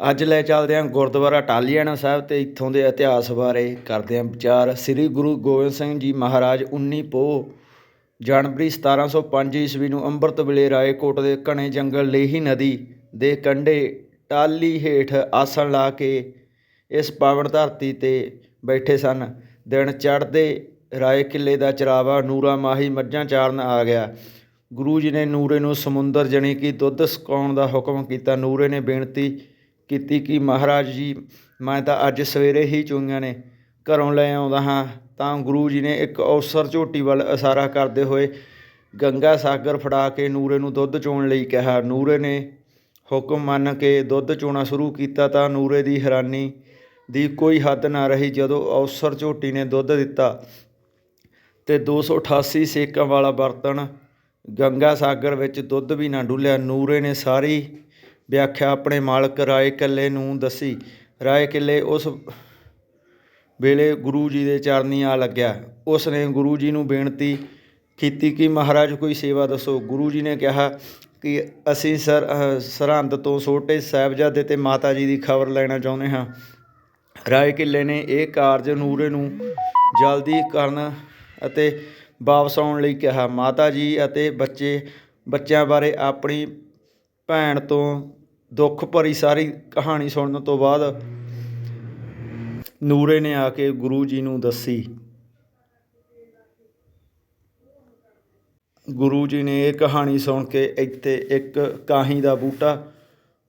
ਅੱਜ ਲੈ ਚੱਲਦੇ ਹਾਂ ਗੁਰਦੁਆਰਾ ਟਾਹਲੀਆਣਾ ਸਾਹਿਬ ਤੇ ਇੱਥੋਂ ਦੇ ਇਤਿਹਾਸ ਬਾਰੇ ਕਰਦੇ ਹਾਂ ਵਿਚਾਰ। ਸ੍ਰੀ ਗੁਰੂ ਗੋਬਿੰਦ ਸਿੰਘ ਜੀ ਮਹਾਰਾਜ 19 ਪੋਹ ਜਨਵਰੀ 1705 ਈਸਵੀ ਨੂੰ ਅੰਮ੍ਰਿਤ ਵੇਲੇ ਰਾਏਕੋਟ ਦੇ ਘਣੇ ਜੰਗਲ ਲੇਹੀ ਨਦੀ ਦੇ ਕੰਢੇ ਟਾਹਲੀ ਹੇਠ ਆਸਣ ਲਾ ਕੇ ਇਸ ਪਾਵਨ ਧਰਤੀ ਤੇ ਬੈਠੇ ਸਨ। ਦਿਨ ਚੜ੍ਹਦੇ ਰਾਏ ਕਿਲੇ ਦਾ ਚਰਾਵਾ ਨੂਰਾ ਮਾਹੀ ਮੱਝਾਂ ਚਾਰਨ ਆ ਗਿਆ। ਗੁਰੂ ਜੀ ਨੇ ਨੂਰੇ ਨੂੰ ਸਮੁੰਦਰ ਜਣੀ ਕਿ ਦੁੱਧ ਸੁਕਾਉਣ ਦਾ ਹੁਕਮ ਕੀਤਾ। ਨੂਰੇ ਨੇ ਬੇਨਤੀ ਕੀਤੀ ਕਿ ਮਹਾਰਾਜ ਜੀ, ਮੈਂ ਤਾਂ ਅੱਜ ਸਵੇਰੇ ਹੀ ਚੂਈਆਂ ਨੇ ਘਰੋਂ ਲੈ ਆਉਂਦਾ ਹਾਂ। ਤਾਂ ਗੁਰੂ ਜੀ ਨੇ ਇੱਕ ਅਵਸਰ ਝੋਟੀ ਵੱਲ ਇਸ਼ਾਰਾ ਕਰਦੇ ਹੋਏ ਗੰਗਾ ਸਾਗਰ ਫੜਾ ਕੇ ਨੂਰੇ ਨੂੰ ਦੁੱਧ ਚੋਣ ਲਈ ਕਿਹਾ। ਨੂਰੇ ਨੇ ਹੁਕਮ ਮੰਨ ਕੇ ਦੁੱਧ ਚੋਣਾ ਸ਼ੁਰੂ ਕੀਤਾ ਤਾਂ ਨੂਰੇ ਦੀ ਹੈਰਾਨੀ ਦੀ ਕੋਈ ਹੱਦ ਨਾ ਰਹੀ। ਜਦੋਂ ਅਵਸਰ ਝੋਟੀ ਨੇ ਦੁੱਧ ਦਿੱਤਾ ਤੇ 288 ਸੇਕਾਂ ਵਾਲਾ ਬਰਤਨ ਗੰਗਾ ਸਾਗਰ ਵਿੱਚ ਦੁੱਧ ਵੀ ਨਾ ਡੁੱਲਿਆ, ਨੂਰੇ ਨੇ ਸਾਰੀ ਵਿਆਖਿਆ ਆਪਣੇ ਮਾਲਕ ਰਾਏ ਕਿੱਲੇ ਨੂੰ ਦੱਸੀ। ਰਾਏ ਕਿੱਲੇ ਉਸ ਵੇਲੇ ਗੁਰੂ ਜੀ ਦੇ ਚਰਨੀ ਆ ਲੱਗਿਆ। ਉਸ ਨੇ ਗੁਰੂ ਜੀ ਨੂੰ ਬੇਨਤੀ ਕੀਤੀ ਕਿ ਮਹਾਰਾਜ ਕੋਈ ਸੇਵਾ ਦੱਸੋ। ਗੁਰੂ ਜੀ ਨੇ ਕਿਹਾ ਕਿ ਅਸੀਂ ਸਰ ਸਰਹੰਦ ਤੋਂ ਛੋਟੇ ਸਾਹਿਬਜ਼ਾਦੇ ਤੇ ਮਾਤਾ ਜੀ ਦੀ ਖਬਰ ਲੈਣਾ ਚਾਹੁੰਦੇ ਹਾਂ। ਰਾਏ ਕਿੱਲੇ ਨੇ ਇਹ ਕਾਰਜ ਨੂਰੇ ਨੂੰ ਜਲਦੀ ਕਰਨ ਅਤੇ ਵਾਪਸ ਆਉਣ ਲਈ ਕਿਹਾ। ਮਾਤਾ ਜੀ ਅਤੇ ਬੱਚੇ, ਬੱਚਿਆਂ ਬਾਰੇ ਆਪਣੀ ਭੈਣ ਤੋਂ ਦੁੱਖ ਭਰੀ ਸਾਰੀ ਕਹਾਣੀ ਸੁਣਨ ਤੋਂ ਬਾਅਦ ਨੂਰੇ ਨੇ ਆ ਕੇ ਗੁਰੂ ਜੀ ਨੂੰ ਦੱਸੀ। ਗੁਰੂ ਜੀ ਨੇ ਇਹ ਕਹਾਣੀ ਸੁਣ ਕੇ ਇੱਥੇ ਇੱਕ ਕਾਹੀ ਦਾ ਬੂਟਾ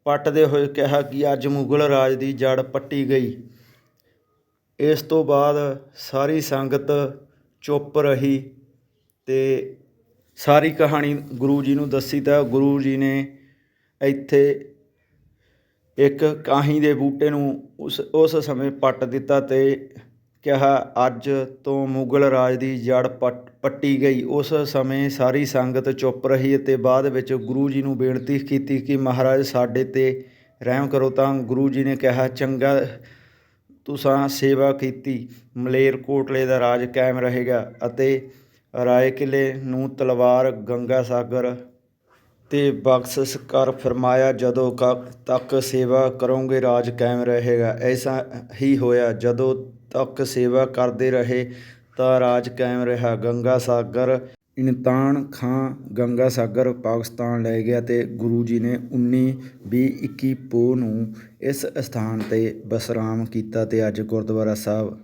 ਪੱਟਦੇ ਹੋਏ ਕਿਹਾ ਕਿ ਅੱਜ ਮੁਗਲ ਰਾਜ ਦੀ ਜੜ ਪੱਟੀ ਗਈ। ਇਸ ਤੋਂ ਬਾਅਦ ਸਾਰੀ ਸੰਗਤ ਚੁੱਪ ਰਹੀ ਤੇ ਸਾਰੀ ਕਹਾਣੀ ਗੁਰੂ ਜੀ ਨੂੰ ਦੱਸੀ ਤਾਂ ਗੁਰੂ ਜੀ ਨੇ ਇੱਥੇ ਇੱਕ ਕਾਹੀ ਦੇ ਬੂਟੇ ਨੂੰ ਉਸ ਉਸ ਸਮੇਂ ਪੱਟ ਦਿੱਤਾ ਅਤੇ ਕਿਹਾ, ਅੱਜ ਤੋਂ ਮੁਗਲ ਰਾਜ ਦੀ ਜੜ ਪੱਟ, ਪੱਟੀ ਗਈ। ਉਸ ਸਮੇਂ ਸਾਰੀ ਸੰਗਤ ਚੁੱਪ ਰਹੀ ਅਤੇ ਬਾਅਦ ਵਿੱਚ ਗੁਰੂ ਜੀ ਨੂੰ ਬੇਨਤੀ ਕੀਤੀ ਕਿ ਮਹਾਰਾਜ ਸਾਡੇ ਤੇ ਰਹਿਮ ਕਰੋ ਤਾਂ ਗੁਰੂ ਜੀ ਨੇ ਕਿਹਾ, ਚੰਗਾ ਤੁਸਾਂ ਸੇਵਾ ਕੀਤੀ। ਮਲੇਰਕੋਟਲੇ ਦਾ ਰਾਜ ਕਾਇਮ ਰਹੇਗਾ ਅਤੇ ਰਾਏ ਕਿਲੇ ਨੂੰ ਤਲਵਾਰ, ਗੰਗਾ ਸਾਗਰ ਤੇ ਬਖਸ਼ਿਸ਼ ਕਰ ਫਰਮਾਇਆ, ਜਦੋਂ ਕ- ਤੱਕ ਸੇਵਾ ਕਰੋਗੇ, ਰਾਜ ਕਾਇਮ ਰਹੇਗਾ। ਐਸਾ ਹੀ ਹੋਇਆ। ਜਦੋਂ ਤੱਕ ਸੇਵਾ ਕਰਦੇ ਰਹੇ, ਤਾਂ ਰਾਜ ਕਾਇਮ ਰਿਹਾ। ਗੰਗਾ ਸਾਗਰ, ਇਨਤਾਨ ਖਾਂ, ਗੰਗਾ ਸਾਗਰ ਪਾਕਿਸਤਾਨ ਲੈ ਗਿਆ ਅਤੇ ਗੁਰੂ ਜੀ ਨੇ ਉੱਨੀ ਵੀਹ ਇੱਕੀ ਪੋਹ ਨੂੰ ਇਸ ਅਸਥਾਨ ਤੇ ਬਸਰਾਮ ਕੀਤਾ ਅਤੇ ਅੱਜ ਗੁਰਦੁਆਰਾ ਸਾਹਿਬ